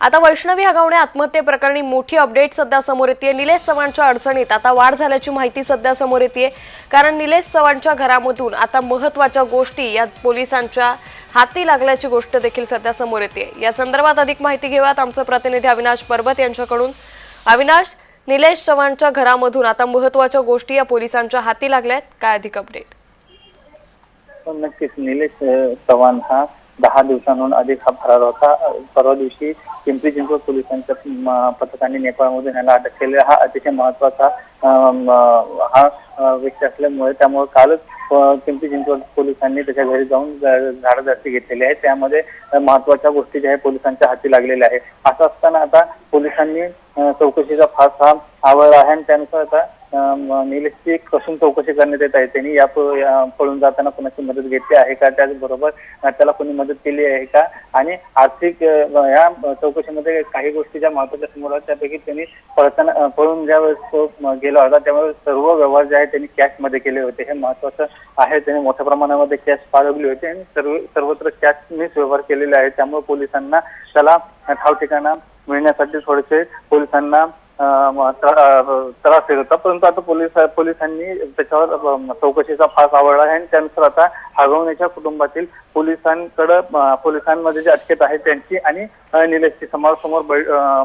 आता वैष्णवी हगवणे आत्महत्ये प्रकरणी मोठी अपडेट सध्या समोर येते निलेश चव्हाणच्या अडचणीत आता वाढ झाल्याची माहिती सध्या समोर येते कारण निलेश चव्हाणच्या घरामधून आता महत्त्वाच्या गोष्टी या पोलिसांच्या हाती लागल्याची गोष्ट देखील सध्या समोर येते या संदर्भात अधिक माहिती घेऊयात आमचे प्रतिनिधी अविनाश परबत यांच्याकडून. अविनाश निलेश चव्हाणच्या घरामधून आता महत्त्वाच्या गोष्टी या पोलिसांच्या हाती लागल्यात. काय अधिक अपडेट हो, नक्कीच. निलेश चव्हाण हा दहा दिवसांहून अधिक हा फरार होता. परवा दिवशी पिंपरी चिंचवड पोलिसांच्या पथकांनी पथकाने नेपाळमधून याला अटक केली. हा अतिशय महत्त्वाचा हा व्यक्ती असल्यामुळे त्यामुळे कालच पिंपरी चिंचवड पोलिसांनी त्याच्या घरी जाऊन झाडदर्शी घेतलेली आहे. त्यामध्ये महत्त्वाच्या गोष्टी ज्या आहे पोलिसांच्या हाती लागलेल्या आहे असं असताना आता पोलिसांनी चौकशीचा फास हा आवळला आहे आणि त्यानुसार आता निलेशची कसून चौकशी करण्यात येत आहे त्यांनी. या पळून जाताना कोणाची मदत घेतली आहे का? त्याचबरोबर त्याला कोणी मदत केली आहे का? आणि आर्थिक या चौकशीमध्ये काही गोष्टी ज्या महत्त्वाच्या समोर आहेत त्यापैकी त्यांनी पळताना पळून ज्या वेळेस तो गेला होता त्यामुळे सर्व व्यवहार जे आहे त्यांनी कॅशमध्ये केले होते. हे महत्वाचं आहे. त्यांनी मोठ्या प्रमाणामध्ये कॅश बाळगली होती आणि सर्व सर्वत्र कॅशनेच व्यवहार केलेले आहेत. त्यामुळे पोलिसांना त्याला ठाव ठिकाणा मिळण्यासाठी थोडेसे पोलिसांना त्रास देत होता. परंतु आता पोलीस पोलिसांनी त्याच्यावर चौकशीचा फास आवडला आहे आणि त्यानुसार आता हगवण्याच्या कुटुंबातील पोलिसांकडे पोलिसांमध्ये जे अटकेत आहे त्यांची आणि निलेशची समोरासमोर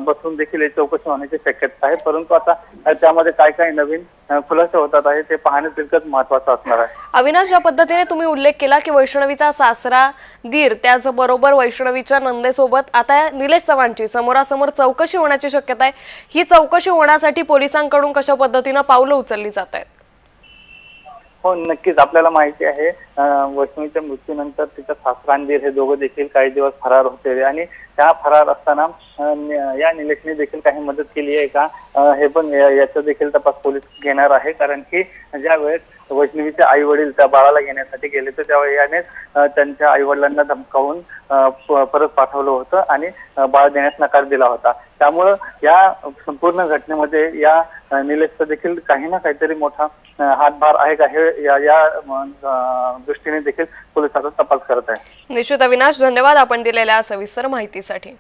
बसून देखील ही चौकशी होण्याची शक्यता आहे. परंतु आता त्यामध्ये काय काय नवीन खुलासे होतात आहे ते पाहणे तितकंच महत्वाचं असणार आहे. अविनाश ज्या पद्धतीने तुम्ही उल्लेख केला की वैष्णवीचा सासरा दीर त्याचबरोबर वैष्णवीच्या नंदेसोबत आता निलेश चव्हाणची समोरासमोर चौकशी होण्याची शक्यता आहे. ही चौकशी होण्यासाठी पोलिसांकडून कशा पद्धतीनं पावलं उचलली जात आहेत? हो नक्कीच. आपल्याला माहिती आहे अं, वैष्णवीच्या मृत्यूनंतर तिच्या सासरा हे दोघं देखील काही दिवस फरार होते. आणि त्या फरार असताना या निलेशने देखील काही मदत केली आहे का? हे पण याचा देखील तपास पोलीस घेणार आहे. कारण की ज्या वेळेस वैष्णवीचे आई वडील त्या बाळाला घेण्यासाठी गेले तर त्यावेळी याने त्यांच्या आई वडिलांना धमकावून परत पाठवलं होतं आणि बाळ देण्यास नकार दिला होता. त्यामुळं या संपूर्ण घटनेमध्ये या निलेशचा देखील काही ना काहीतरी मोठा हातभार आहे का? हे या या दृष्टीने देखील पोलीस आता तपास करत आहे. निश्चित अविनाश धन्यवाद आपण दिलेल्या सविस्तर माहितीसाठी.